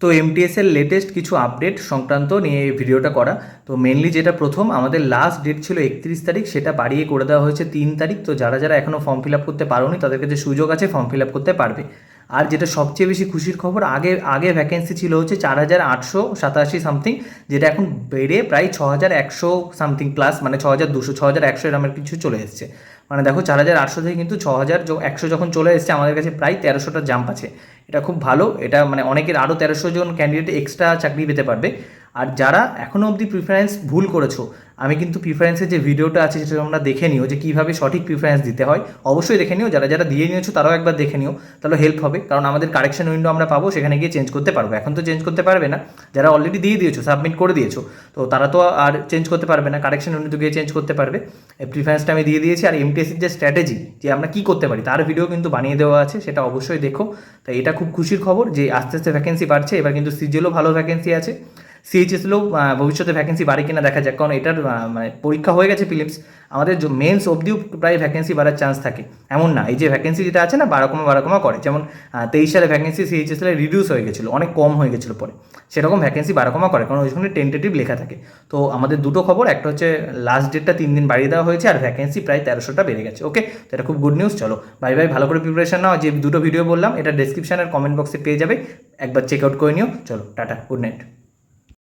তো এমটিএসের লেটেস্ট কিছু আপডেট সংক্রান্ত নিয়ে এই ভিডিওটা করা। তো মেনলি যেটা প্রথম, আমাদের লাস্ট ডেট ছিল একত্রিশ তারিখ, সেটা বাড়িয়ে করে দেওয়া হয়েছে তিন তারিখ। তো যারা যারা এখনও ফর্ম ফিল আপ করতে পারোনি, তাদের কাছে সুযোগ আছে ফর্ম ফিল আপ করতে পারবে। আর যেটা সবচেয়ে বেশি খুশির খবর, আগে আগে ভ্যাকেন্সি ছিল হচ্ছে চার হাজার আটশো সাতাশি সামথিং যেটা এখন বেড়ে প্রায় ছ হাজার একশো সামথিং প্লাস মানে ছ হাজার দুশো ছ হাজার একশো এরমের কিছু চলে এসছে। মানে দেখো চার হাজার আটশো থেকে কিন্তু ছ হাজার একশো যখন চলে এসছে, আমাদের কাছে প্রায় তেরোশোটা জাম্প আছে। এটা খুব ভালো, এটা মানে অনেকের আরও তেরোশো জন ক্যান্ডিডেট এক্সট্রা চাকরি পেতে পারবে। আর যারা এখনও অবধি প্রিফারেন্স ভুল করেছ, আমি কিন্তু প্রিফারেন্সের যে ভিডিওটা আছে সেটা তোমরা দেখে নিও যে কীভাবে সঠিক প্রিফারেন্স দিতে হয়। অবশ্যই দেখে নিও, যারা যারা দিয়ে নিয়েছো তারাও একবার দেখে নিও, তাহলে হেল্প হবে। কারণ আমাদের কারেকশন উইন্ডো আমরা পাবো, সেখানে গিয়ে চেঞ্জ করতে পারব। এখন তো চেঞ্জ করতে পারবে না। যারা অলরেডি দিয়ে দিয়েছ সাবমিট করে দিয়েছ, তো তারা তো আর চেঞ্জ করতে পারবে না। কারেকশন উইন্ডো গিয়ে চেঞ্জ করতে পারবে। প্রিফারেন্সটা আমি দিয়ে দিয়েছি। আর এমটিএসির যে স্ট্র্যাটেজি যে আমরা কী করতে পারি, তার ভিডিও কিন্তু বানিয়ে দেওয়া আছে, সেটা অবশ্যই দেখো। তাই এটা খুব খুশির খবর যে আস্তে আস্তে ভ্যাকেন্সি বাড়ছে, এবার কিন্তু সিজিএলও ভালো ভ্যাকেন্সি আছে। সিএইচএসলেও ভবিষ্যতে ভ্যাকেন্সি বাড়ে কিনা দেখা যাক। কারণ এটার মানে পরীক্ষা হয়ে গেছে ফিলিপস আমাদের মেন্স অবধিও প্রায় ভ্যাকেন্সি বাড়ার চান্স থাকে। এমন না, এই যে ভ্যাকেন্সি যেটা আছে না, বারো কমা বারো কমা করে। যেমন তেইশ সালে ভ্যাকেন্সি সিএইচএসএল রিডিউস হয়ে গেছিল, অনেক কম হয়ে গেছিল পরে। সেরকম ভ্যাকেন্সি বারো কমা করে, কারণ ওইখানে টেন্টেটিভ লেখা থাকে। তো আমাদের দুটো খবর, একটা হচ্ছে লাস্ট ডেটটা তিন দিন বাড়িয়ে দেওয়া হয়েছে, আর ভ্যাকেন্সি প্রায় তেরোশোটা বেড়ে গেছে। ওকে তো এটা খুব গুড নিউজ চলো। ভাই ভাই ভালো করে প্রিপারেশন নাও। যে দুটো ভিডিও বললাম, এটা ডেসক্রিপশনের কমেন্ট বক্সে পেয়ে যাবে। একবার চেক আউট করে নিও। চলো, টাটা গুড নাইট